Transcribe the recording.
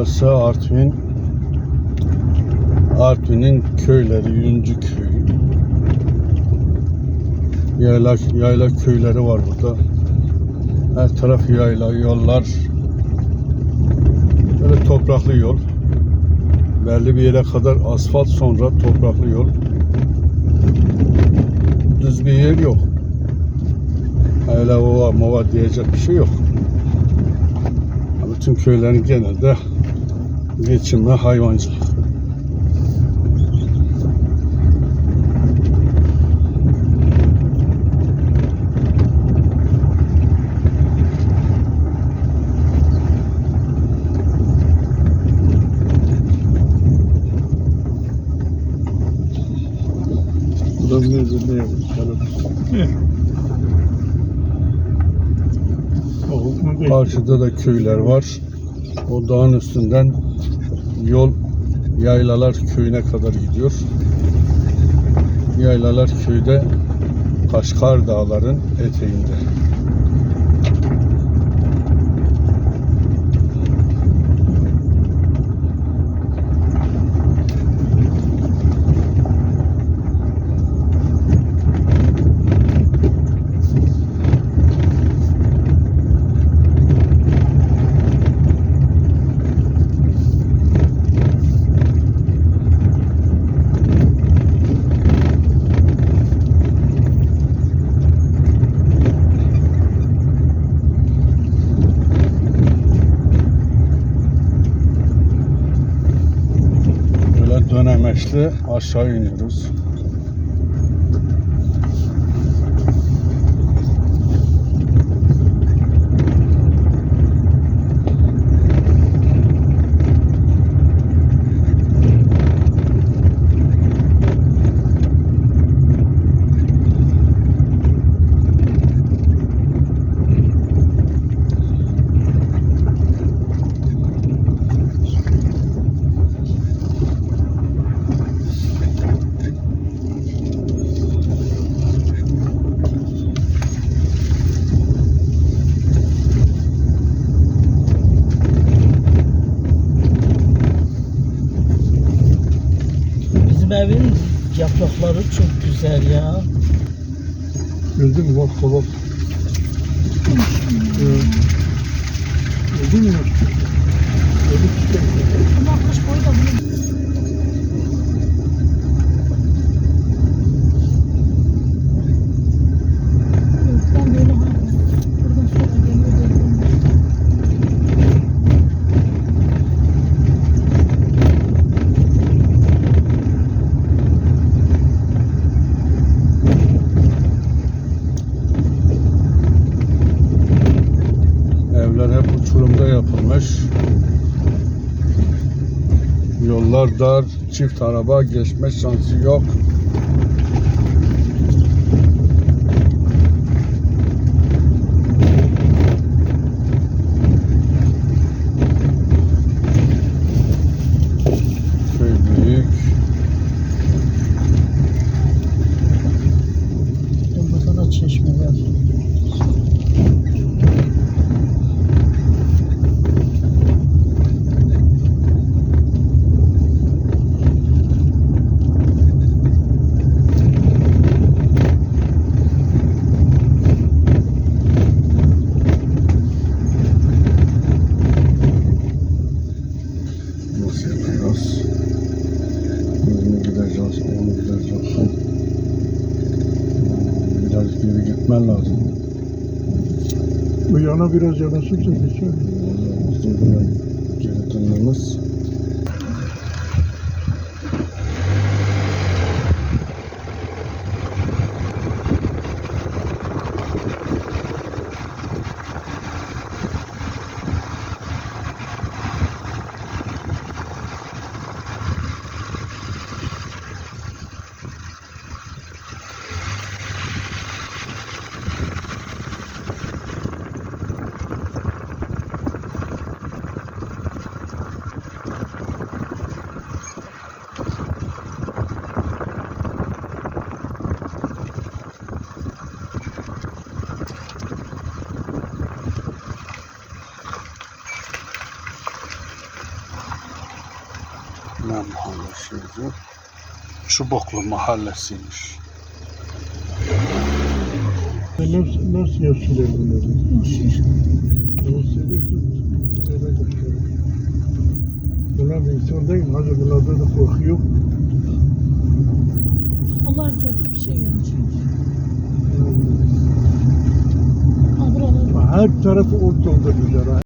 Burası Artvin. Artvin'in köyleri, Yüncü köyü. Yayla, yayla köyleri var burada. Her taraf yayla, yollar. Böyle topraklı yol. Belli bir yere kadar asfalt sonra topraklı yol. Düz bir yer yok. Öyle ova mova diyecek bir şey yok. Bütün köylerin genelde geçimi hayvancılık. Buradan ne mu Karşıda da köyler var. O dağın üstünden yol Yaylalar köyüne kadar gidiyor. Yaylalar köyde Kaşkar Dağların eteğinde. Dönemeçli aşağı iniyoruz. Evin yaprakları çok güzel ya. Gördün mü bak bak. Gördün mü? Öyle işte. Yollar dar, çift araba geçme şansı yok. Köy büyük. Burada da çeşmeler. Yapacağız? Bunu gideceğiz, onu gideceğiz. Biraz geri gitmen lazım. Bu yana biraz yanaşırsa geçer. Geri dönmemiz. Sözü. Çubuklu mahallesiymiş. Nasıl, nasıl yaşıyor bunları? Bunlar da insan değil mi? Hadi bunlarda da korku yok. Allah herkese bir şey buralar Her tarafı ot doldu güzel. ha.